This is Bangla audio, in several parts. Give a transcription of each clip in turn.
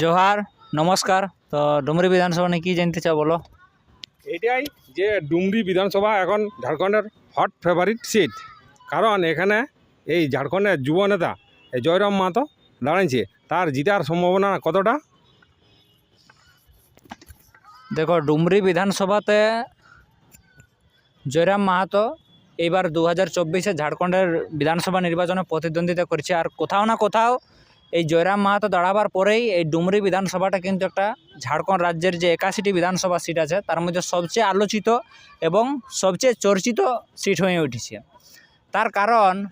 জোহার নমস্কার। তো ডুমরি বিধানসভা নিয়ে কি জানতে চাও বলো? এটাই যে ডুমরি বিধানসভা এখন ঝাড়খণ্ডের হট ফেভারিট সিট কারণ এখানে এই ঝাড়খণ্ডের যুব নেতা এই জয়রাম মাহাতো দাঁড়াইছে। তার জিতার সম্ভাবনা কতটা? দেখো ডুমরি বিধানসভাতে জয়রাম মাহাতো এইবার দু হাজার চব্বিশে ঝাড়খণ্ডের বিধানসভা নির্বাচনে প্রতিদ্বন্দ্বিতা করছে। আর কোথাও না কোথাও এই জয়রাম মাহাতো দাঁড়াবার পরেই এই ডুমরি বিধানসভাটা কিন্তু একটা ঝাড়খণ্ড রাজ্যের যে একাশিটি বিধানসভা সিট আছে, তার মধ্যে সবচেয়ে আলোচিত এবং সবচেয়ে চর্চিত সিট হয়ে উঠেছে। তার কারণ,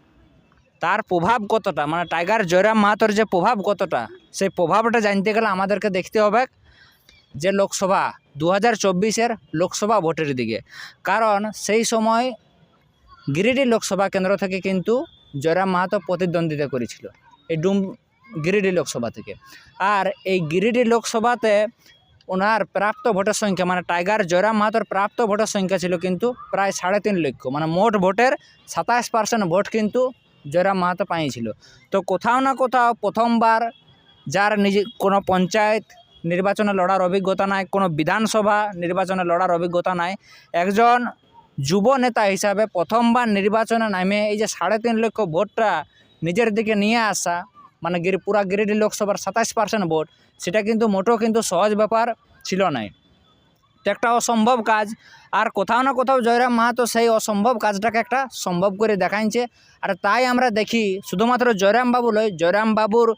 তার প্রভাব কতটা মানে টাইগার জয়রাম মাহাতোর যে প্রভাব কতটা, সেই প্রভাবটা জানতে গেলে আমাদেরকে দেখতে হবে যে লোকসভা দু হাজার লোকসভা ভোটের দিকে। কারণ সেই সময় গিরিডি লোকসভা কেন্দ্র থেকে কিন্তু জয়রাম মাহাতো প্রতিদ্বন্দ্বিতা করেছিল। এই ডুম গিরিডি লোকসভা থেকে। আর এই গিরিডি লোকসভাতে ওনার প্রাপ্ত ভোটের সংখ্যা মানে টাইগার জয়রাম মাহাতোর প্রাপ্ত ভোটের সংখ্যা ছিল কিন্তু প্রায় সাড়ে তিন লক্ষ মানে মোট ভোটের সাতাশ পার্সেন্ট ভোট কিন্তু জয়রাম মাহাতো পাইছিল। তো কোথাও না কোথাও প্রথমবার যার নিজে, কোনো পঞ্চায়েত নির্বাচনে লড়ার অভিজ্ঞতা নাই, কোনো বিধানসভা নির্বাচনে লড়ার অভিজ্ঞতা নাই, একজন যুব নেতা হিসাবে প্রথমবার নির্বাচনে নামে এই যে সাড়ে তিন লক্ষ ভোটটা নিজের দিকে নিয়ে আসা মানে পুরা গিরিডি লোকসভার সাতাশ পার্সেন্ট ভোট, সেটা কিন্তু মোটেও কিন্তু সহজ ব্যাপার ছিল নাই। একটা অসম্ভব কাজ, আর কোথাও না কোথাও জয়রাম মাহাতো সেই অসম্ভব কাজটাকে একটা সম্ভব করে দেখাইছে। আর তাই আমরা দেখি, শুধুমাত্র জয়রাম বাবু নয় জয়রাম বাবুর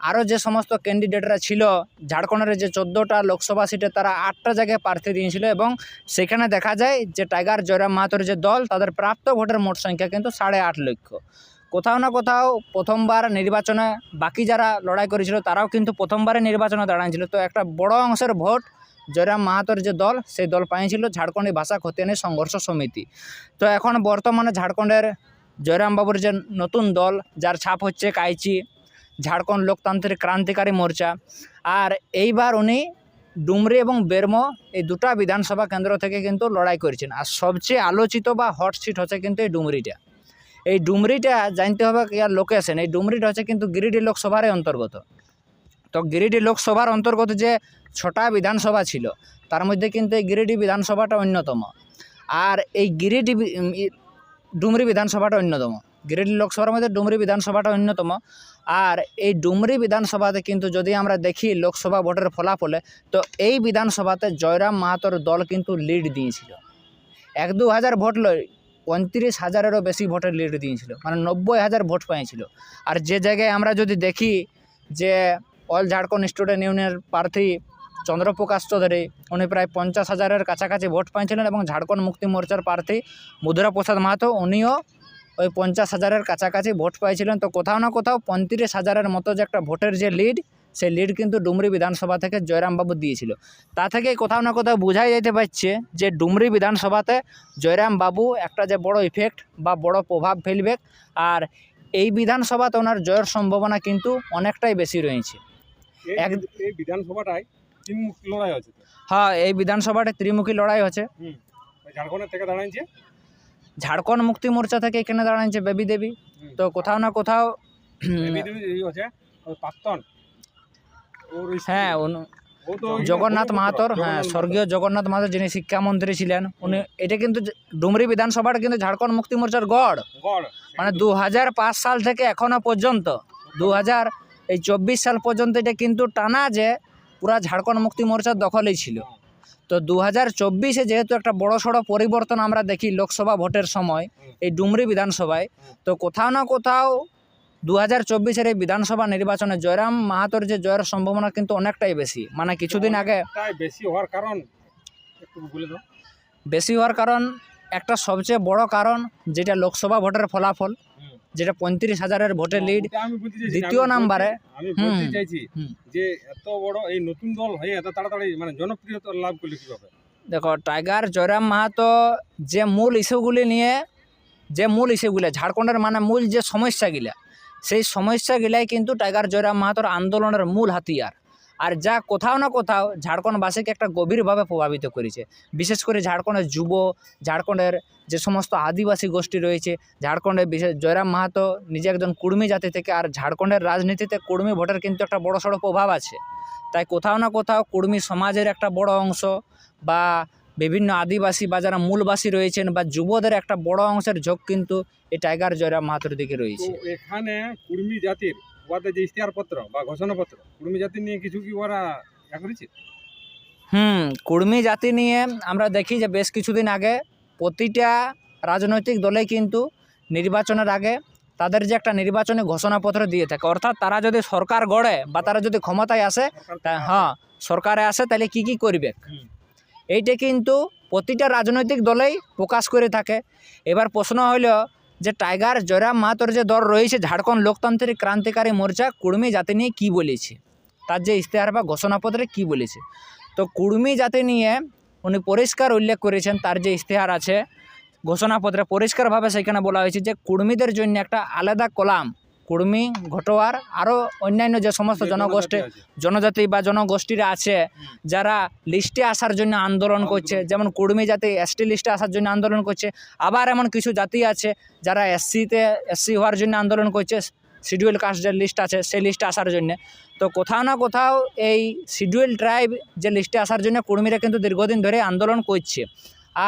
আরও যে সমস্ত ক্যান্ডিডেটরা ছিল, ঝাড়খণ্ডের যে চোদ্দোটা লোকসভা সিটে তারা আটটা জায়গায় প্রার্থী দিয়েছিল এবং সেখানে দেখা যায় যে টাইগার জয়রাম মাহাতোর যে দল, তাদের প্রাপ্ত ভোটের মোট সংখ্যা কিন্তু সাড়ে আট লক্ষ। কোথাও না কোথাও প্রথমবার নির্বাচনে বাকি যারা লড়াই করেছিল, তারাও কিন্তু প্রথমবারে নির্বাচনে দাঁড়াইছিল। তো একটা বড় অংশের ভোট জয়রাম মাহাতোর যে দল, সেই দল পাইছিল ঝাড়খণ্ডী ভাষা খতিয়ানি সংঘর্ষ সমিতি। তো এখন বর্তমানে ঝাড়খণ্ডের জয়রাম বাবুর যে নতুন দল, যার ছাপ হচ্ছে কাইচি, ঝাড়খণ্ড লোকতান্ত্রিক ক্রান্তিকারী মোর্চা। আর এইবার উনি ডুমরি এবং বেরমো এই দুটা বিধানসভা কেন্দ্র থেকে কিন্তু লড়াই করেছেন। আর সবচেয়ে আলোচিত বা হট সিট হচ্ছে কিন্তু এই ডুমরিটা। এই ডুমরিটা জানতে হবে ইয়ার লোকেশন এই ডুমরিটা হচ্ছে কিন্তু গিরিডি লোকসভারই অন্তর্গত। তো গিরিডি লোকসভার অন্তর্গত যে ছটা বিধানসভা ছিল, তার মধ্যে কিন্তু এই গিরিডি বিধানসভাটা অন্যতম। আর এই গিরিডি ডুমরি বিধানসভাটা অন্যতম। গিরিডি লোকসভার মধ্যে ডুমরি বিধানসভাটা অন্যতম। আর এই ডুমরি বিধানসভাতে কিন্তু যদি আমরা দেখি লোকসভা ভোটের ফলাফলে, তো এই বিধানসভাতে জয়রাম মাহাতোর দল কিন্তু লিড দিয়েছিল। এক দু হাজার ভোট লয় পঁয়ত্রিশ হাজারেরও বেশি ভোটের লিড দিয়েছিল মানে নব্বই হাজার ভোট পেয়েছিল। আর যে জায়গায় আমরা যদি দেখি যে অল ঝাড়খণ্ড স্টুডেন্ট ইউনিয়নের প্রার্থী চন্দ্রপ্রকাশ চৌধুরী, উনি প্রায় পঞ্চাশ হাজারের কাছাকাছি ভোট পেয়েছিলেন এবং ঝাড়খণ্ড মুক্তি মোর্চার প্রার্থী মধুরা প্রসাদ মাহাতো, উনিও ওই পঞ্চাশ হাজারের কাছাকাছি ভোট পেয়েছিলেন। তো কোথাও না কোথাও পঁয়ত্রিশ হাজারের মতো যে একটা ভোটের যে লিড সেই লিড কিন্তু ডুমরি বিধানসভা থেকে জয়রামবাবু দিয়েছিল। তা থেকে কোথাও না কোথাও বোঝাই যেতে পারছে যে ডুমরি বিধানসভাতে জয়রাম বাবু একটা যে বড় ইফেক্ট বা বড় প্রভাব ফেলবে আর এই বিধানসভাতে ওনার জয়ের সম্ভাবনা কিন্তু অনেকটাই বেশি রয়েছে। এই- এক- এই বিধানসভাটায় তিন লড়াই হচ্ছে হ্যাঁ এই বিধানসভাটা ত্রিমুখী লড়াই হচ্ছে ঝাড়খণ্ডের থেকে দাঁড়াইছে? ঝাড়খণ্ড মুক্তি মোর্চা থেকে এখানে দাঁড়াচ্ছে বেবি দেবী। তো কোথাও না কোথাও প্রাক্তন। হ্যাঁ ওই জগন্নাথ মাহাতোর হ্যাঁ স্বর্গীয় জগন্নাথ মাহাতো যিনি শিক্ষামন্ত্রী ছিলেন উনি এটা কিন্তু ডুমরি বিধানসভাটা কিন্তু ঝাড়খণ্ড মুক্তি মোর্চার গড়। গড় মানে দু হাজার পাঁচ সাল থেকে এখনও পর্যন্ত দু হাজার এই চব্বিশ সাল পর্যন্ত এটা কিন্তু টানা যে পুরা ঝাড়খণ্ড মুক্তি মোর্চার দখলেই ছিল। তো দু হাজার চব্বিশে যেহেতু একটা বড় সড়ো পরিবর্তন আমরা দেখি লোকসভা ভোটের সময় এই ডুমরি বিধানসভায় তো কোথাও না কোথাও দু হাজার চব্বিশের এই বিধানসভা নির্বাচনে জয়রাম মাহাতোর যে জয়ের সম্ভাবনা কিন্তু অনেকটাই বেশি। মানে কিছুদিন আগে বেশি হওয়ার কারণ বেশি হওয়ার কারণ একটা সবচেয়ে বড় কারণ যেটা লোকসভা ভোটের ফলাফল যেটা পঁয়ত্রিশ হাজারের ভোটে লিড দ্বিতীয় নাম্বারে। আমি বলতে চাইছি যে এত বড় এই নতুন দল হয়ে এত তাড়াতাড়ি মানে জনপ্রিয়তা লাভ করলে কীভাবে? দেখো টাইগার জয়রাম মাহাতো যে মূল ইস্যুগুলি নিয়ে যে মূল ইস্যুগুলো ঝাড়খণ্ডের মানে মূল যে সমস্যাগুলা সেই সমস্যাগুলাই কিন্তু টাইগার জয়রাম মাহাতোর আন্দোলনের মূল হাতিয়ার। আর যা কোথাও না কোথাও ঝাড়খণ্ডবাসীকে একটা গভীরভাবে প্রভাবিত করেছে। বিশেষ করে ঝাড়খণ্ডের যুব, ঝাড়খণ্ডের যে সমস্ত আদিবাসী গোষ্ঠী রয়েছে, ঝাড়খণ্ডের বিশেষ জয়রাম মাহাতো নিজে একজন কুর্মী জাতি থেকে আর ঝাড়খণ্ডের রাজনীতিতে কুর্মী ভোটের কিন্তু একটা বড় সড়ো প্রভাব আছে। তাই কোথাও না কোথাও কুর্মী সমাজের একটা বড় অংশ বা বিভিন্ন আদিবাসী বা যারা মূলবাসী রয়েছেন বা যুবদের একটা বড় অংশের ঝোঁক কিন্তু এই টাইগার জয়রাম মাহাতোর দিকে রয়েছে। এখানে কুর্মী জাতির ওদের যে ইশতেহারপত্র বা ঘোষণাপত্র কুর্মী জাতি নিয়ে কিছু কি ওরা করেছে? হুম কুর্মী জাতি নিয়ে আমরা দেখি যে বেশ কিছুদিন আগে প্রতিটা রাজনৈতিক দলেই কিন্তু নির্বাচনের আগে তাদের যে একটা নির্বাচনী ঘোষণাপত্র দিয়ে থাকে অর্থাৎ তারা যদি সরকার গড়ে বা তারা যদি ক্ষমতায় আসে হ্যাঁ সরকারে আসে তাহলে কি কি করবে। এইটা কিন্তু প্রতিটা রাজনৈতিক দলেই প্রকাশ করে থাকে। এবার প্রশ্ন হলো যে টাইগার জয়রাম মাহাতোর যে দল রয়েছে, ঝাড়খণ্ড লোকতান্ত্রিক ক্রান্তিকারী মোর্চা কুর্মী জাতি নিয়ে কী বলেছে? তার যে ইশতেহার বা ঘোষণাপত্রে কী বলেছে? তো কুর্মী জাতি নিয়ে উনি পরিষ্কার উল্লেখ করেছেন, তার যে ইশতেহার আছে, ঘোষণাপত্রে পরিষ্কারভাবে সেখানে বলা হয়েছে যে কুর্মীদের জন্য একটা আলাদা কলাম কুর্মী ঘটোয়ার আরও অন্যান্য যে সমস্ত জনগোষ্ঠী জনজাতি বা জনগোষ্ঠীরা আছে যারা লিস্টে আসার জন্য আন্দোলন করছে যেমন কুর্মী জাতি এসটি লিস্টে আসার জন্য আন্দোলন করছে আবার এমন কিছু জাতি আছে যারা এসসিতে এসসি হওয়ার জন্য আন্দোলন করছে শিডিউল কাস্ট যে লিস্ট আছে সেই লিস্টে আসার জন্য। তো কোথাও না কোথাও এই শিডিউল ট্রাইব যে লিস্টে আসার জন্য কুর্মীরা কিন্তু দীর্ঘদিন ধরে আন্দোলন করছে।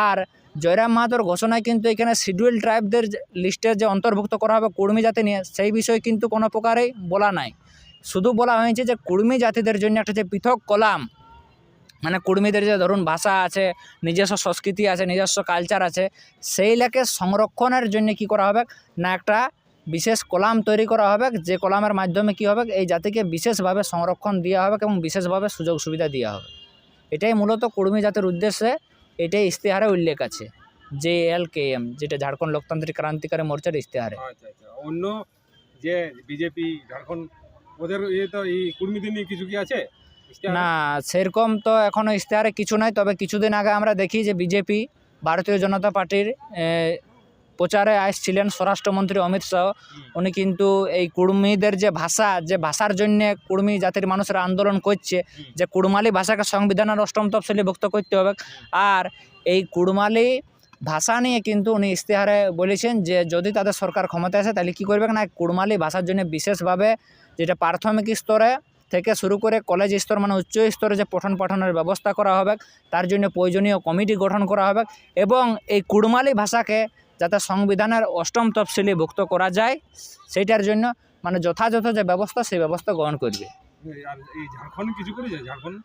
আর জয়রাম মাহাতোর ঘোষণায় কিন্তু এখানে শিডিউল ট্রাইবদের লিস্টে যে অন্তর্ভুক্ত করা হবে কুর্মী জাতি নিয়ে, সেই বিষয়ে কিন্তু কোনো প্রকারেই বলা নাই। শুধু বলা হয়েছে যে কুর্মী জাতিদের জন্য একটা যে পৃথক কলাম মানে কুর্মীদের যে ধরুন ভাষা আছে, নিজস্ব সংস্কৃতি আছে, নিজস্ব কালচার আছে, সেই লেকে সংরক্ষণের জন্য কি করা হবে? না একটা বিশেষ কলাম তৈরি করা হবে, যে কলামের মাধ্যমে কি হবে? এই জাতিকে বিশেষভাবে সংরক্ষণ দেওয়া হবে এবং বিশেষভাবে সুযোগ সুবিধা দেওয়া হবে। এটাই মূলত কুর্মী জাতির উদ্দেশ্যে এটাই ইশতেহারে উল্লেখ আছে। জে এল কে এম যেটা ঝাড়খণ্ড লোকতান্ত্রিক ক্রান্তিকারী মোর্চার ইশতেহারে। আচ্ছা আচ্ছা। অন্য যে বিজেপি ঝাড়খণ্ড ওদের ইয়ে তো এই কুর্মীদের নিয়ে কিছু কি আছে? না সেরকম তো এখনও ইশতেহারে কিছু নাই তবে কিছুদিন আগে আমরা দেখি যে বিজেপি ভারতীয় জনতা পার্টির প্রচারে আসছিলেন স্বরাষ্ট্রমন্ত্রী অমিত শাহ। উনি কিন্তু এই কুর্মীদের যে ভাষা, যে ভাষার জন্য কুর্মী জাতির মানুষেরা আন্দোলন করছে, যে কুড়মালি ভাষাকে সংবিধানের অষ্টম তফসিলি ভুক্ত করতে হবে। আর এই কুড়মালি ভাষা নিয়ে কিন্তু উনি ইশতেহারে বলেছেন যে, যদি তাদের সরকার ক্ষমতায় আসে, তাহলে কী করবে? না, কুড়মালি ভাষার জন্য বিশেষভাবে যেটা প্রাথমিক স্তরে থেকে শুরু করে কলেজ স্তর মানে উচ্চ স্তরে যে পঠন পাঠনের ব্যবস্থা করা হবে, তার জন্য প্রয়োজনীয় কমিটি গঠন করা হবে। এবং এই কুড়মালি ভাষাকে যাতে সংবিধানের অষ্টম তফসিলি ভুক্ত করা যায় সেইটার জন্য মানে যথাযথ যে ব্যবস্থা সেই ব্যবস্থা গ্রহণ করবে। ঝাড়খণ্ড কিছু ঝাড়খণ্ড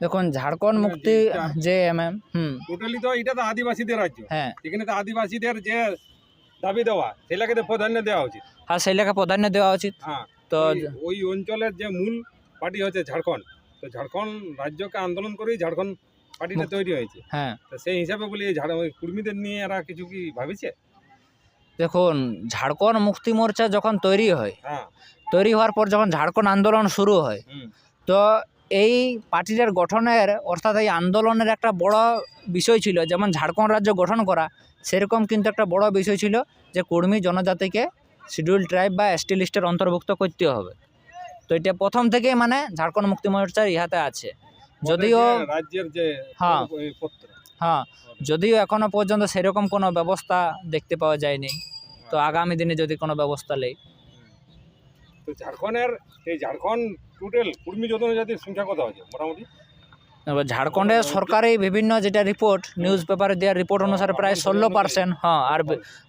দেখুন ঝাড়খণ্ড মুক্তি যে এম এম হুম। টোটালি তো এটা তো আদিবাসীদের রাজ্য। হ্যাঁ। এখানে তো আদিবাসীদের যে দাবি দেওয়া সেটাকে তো প্রাধান্য দেওয়া উচিত। সেই লেখা প্রাধান্য দেওয়া উচিত। হ্যাঁ তো ওই- ওই অঞ্চলের যে মূল পার্টি হচ্ছে ঝাড়খণ্ড। তো ঝাড়খণ্ড রাজ্যকে আন্দোলন করেই ঝাড়খণ্ড পার্টিটা তৈরি হয়েছে। হ্যাঁ। তো সেই হিসাবে বলি এই ঝাড় কুর্মীদের নিয়ে এরা কিছু কি ভাবিছে? দেখুন ঝাড়খণ্ড মুক্তি মোর্চা যখন তৈরি হয় হ্যাঁ। তৈরি হওয়ার পর যখন ঝাড়খণ্ড আন্দোলন শুরু হয় তো এই পার্টিটার গঠনের অর্থাৎ এই আন্দোলনের একটা বড় বিষয় ছিল যেমন ঝাড়খণ্ড রাজ্য গঠন করা সেরকম কিন্তু একটা বড় বিষয় ছিল যে কর্মী জনজাতিকে শিডিউল ট্রাইব বা এসটি লিস্টের অন্তর্ভুক্ত করতে হবে। তো এটা প্রথম থেকেই মানে ঝাড়খণ্ড মুক্তি মোর্চার ইহাতে আছে। যদিও রাজ্যের যে হ্যাঁ। পত্র। হ্যাঁ যদিও এখনও পর্যন্ত সেরকম কোনো ব্যবস্থা দেখতে পাওয়া যায়নি। তো আগামী দিনে যদি কোনো ব্যবস্থা নেই। তো ঝাড়খণ্ডের এই ঝাড়খণ্ড টোটাল কুর্মী জনজাতির সংখ্যা কত আছে মোটামুটি? ঝাড়খণ্ডের সরকারি বিভিন্ন যেটা রিপোর্ট নিউজ পেপারে দেওয়ার রিপোর্ট অনুসারে প্রায় ষোলো পার্সেন্ট হ্যাঁ আর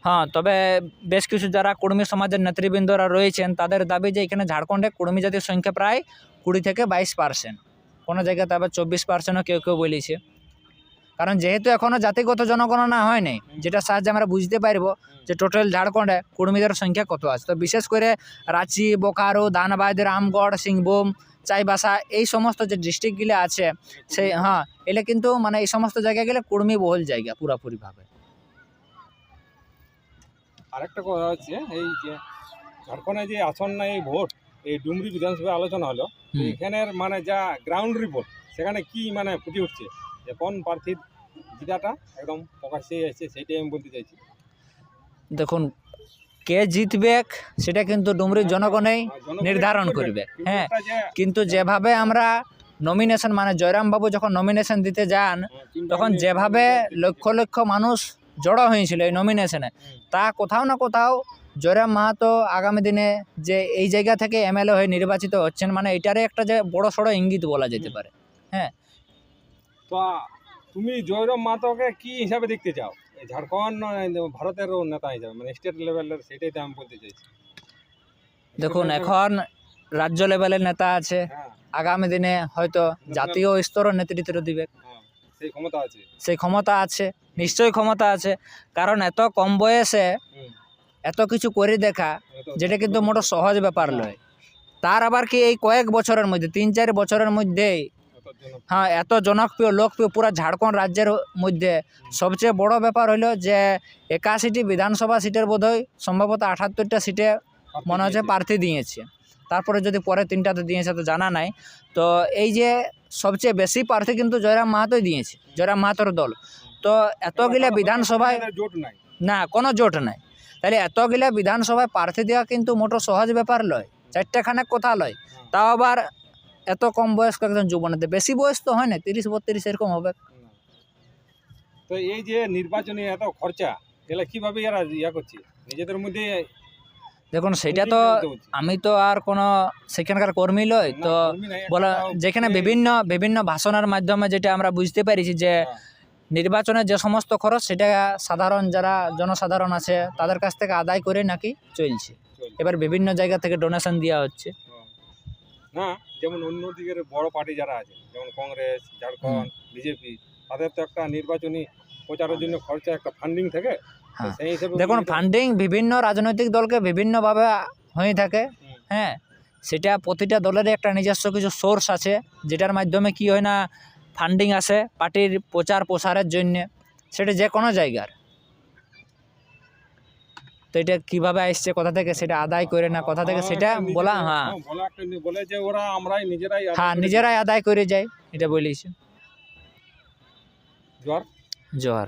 হ্যাঁ তবে বেশ কিছু যারা কুর্মী সমাজের নেতৃবৃন্দরা রয়েছেন তাদের দাবি যে এখানে ঝাড়খণ্ডে কুর্মী জাতির সংখ্যা প্রায় কুড়ি থেকে বাইশ পার্সেন্ট কোনো জায়গাতে আবার চব্বিশ পার্সেন্টও কেউ কেউ বলেছে। কারণ যেহেতু এখনও জাতিগত জনগণনা হয়নি যেটা সাহায্যে আমরা বুঝতে পারব যে টোটাল ঝাড়খণ্ডে কুর্মীদের সংখ্যা কত আছে। তো বিশেষ করে রাঁচি, বোকারো ধানবাদ রামগড় সিংভূম, চাইবাসা এই সমস্ত যে ডিস্ট্রিক্টগুলো আছে, সেই হ্যাঁ এলে কিন্তু মানে এই সমস্ত জায়গায় গেলে কুর্মী বহুল জায়গা পুরাপুরিভাবে। আরেকটা কথা হচ্ছে, এই যে ঝাড়খণ্ডে যে আসন্ন এই ভোট এই ডুমরি বিধানসভায় আলোচনা হলো এখানের মানে যা গ্রাউন্ড রিপোর্ট সেখানে কি মানে ফুটে উঠছে? যে কোন প্রার্থীর জিতাটা একদম প্রকাশ্যে এসেছে সেইটাই আমি বলতে চাইছি। দেখুন কে জিতবে সেটা কিন্তু ডুমরির জনগণেই নির্ধারণ করবে। হ্যাঁ কিন্তু যেভাবে আমরা নমিনেশন মানে জয়রামবাবু যখন নমিনেশন দিতে যান তখন যেভাবে লক্ষ লক্ষ মানুষ জড়ো হয়েছিল এই নমিনেশনে তা কোথাও না কোথাও জয়রাম মাহাতো আগামী দিনে যে এই জায়গা থেকে এমএলএ হয়ে নির্বাচিত হচ্ছেন মানে এটারই একটা যে বড় সড়ো ইঙ্গিত বলা যেতে পারে। হ্যাঁ। তো তুমি জয়রাম মাহাতোকে কি হিসাবে দেখতে চাও? ঝাড়খণ্ড ভারতের নেতা হিসাবে মানে স্টেট লেভেলের সেটাই তো আমি বলতে চাইছি। দেখুন এখন রাজ্য লেভেলের নেতা আছে। হ্যাঁ। আগামী দিনে হয়তো জাতীয় স্তরের নেতৃত্ব দিবে। হ্যাঁ সেই ক্ষমতা আছে। সেই ক্ষমতা আছে নিশ্চয়ই ক্ষমতা আছে। কারণ এত কম বয়সে। এত কিছু করে দেখা যেটা কিন্তু মোটো সহজ ব্যাপার নয়। তার আবার কি এই কয়েক বছরের মধ্যে তিন চার বছরের মধ্যে হ্যাঁ এত জনপ্রিয় লোকপ্রিয় পুরা ঝাড়খণ্ড রাজ্যের মধ্যে সবচেয়ে বড় ব্যাপার হলো যে একাশিটি বিধানসভা সিটের বোধহয় সম্ভবত আঠাত্তরটা সিটে মনে হচ্ছে প্রার্থী দিয়েছে। তারপরে যদি পরে তিনটাতে দিয়েছে তো জানা নাই। তো এই যে সবচেয়ে বেশি প্রার্থী কিন্তু জয়রাম মাহাতোই দিয়েছে জয়রাম মাহাতোর দল। তো এতগুলা বিধানসভায় জোট নাই। না কোনো জোট নাই। তাহলে এতগুলা বিধানসভায় প্রার্থী দেওয়া কিন্তু মোটো সহজ ব্যাপার লয় চারটেখানে কথা লয়। তাও আবার এত কম বয়স্ক একজন যুবনেতে বেশি বয়স তো হয় না তিরিশ বত্রিশ এরকম হবে। তো এই যে নির্বাচনী এত খরচা এগুলা কীভাবে এরা ইয়া করছে? নিজেদের মধ্যে দেখুন সেটা তো আমি তো আর কোনো সেখানকার কর্মী লই তো বলা যেখানে বিভিন্ন বিভিন্ন ভাষণের মাধ্যমে যেটা আমরা বুঝতে পারিছি যে নির্বাচনের যে সমস্ত খরচ সেটা সাধারণ যারা জনসাধারণ আছে তাদের কাছ থেকে আদায় করে নাকি চলছে। এবার বিভিন্ন জায়গা থেকে ডোনেশন দেওয়া হচ্ছে। না যেমন অন্য দিকের বড় পার্টি যারা আছে যেমন কংগ্রেস ঝাড়খণ্ড বিজেপি তাদের তো একটা নির্বাচনী প্রচারের জন্য খরচা একটা ফান্ডিং থাকে। হ্যাঁ। সেই হিসেবে দেখুন ফান্ডিং বিভিন্ন রাজনৈতিক দলকে বিভিন্নভাবে হয়ে থাকে। হ্যাঁ সেটা প্রতিটা দলেরই একটা নিজস্ব কিছু সোর্স আছে যেটার মাধ্যমে কি হয় না ফান্ডিং আসে পার্টির প্রচার প্রসারের জন্য সেটা যে কোনো জায়গার। তো এটা কীভাবে আসছে কোথা থেকে সেটা আদায় করে না কোথা থেকে সেটা বলা হ্যাঁ। বলা একটা নি- বলে যে ওরা আমরাই নিজেরাই হ্যাঁ নিজেরাই আদায় করে যায় এটা বলেছি। জ্বর? জ্বর। জোহার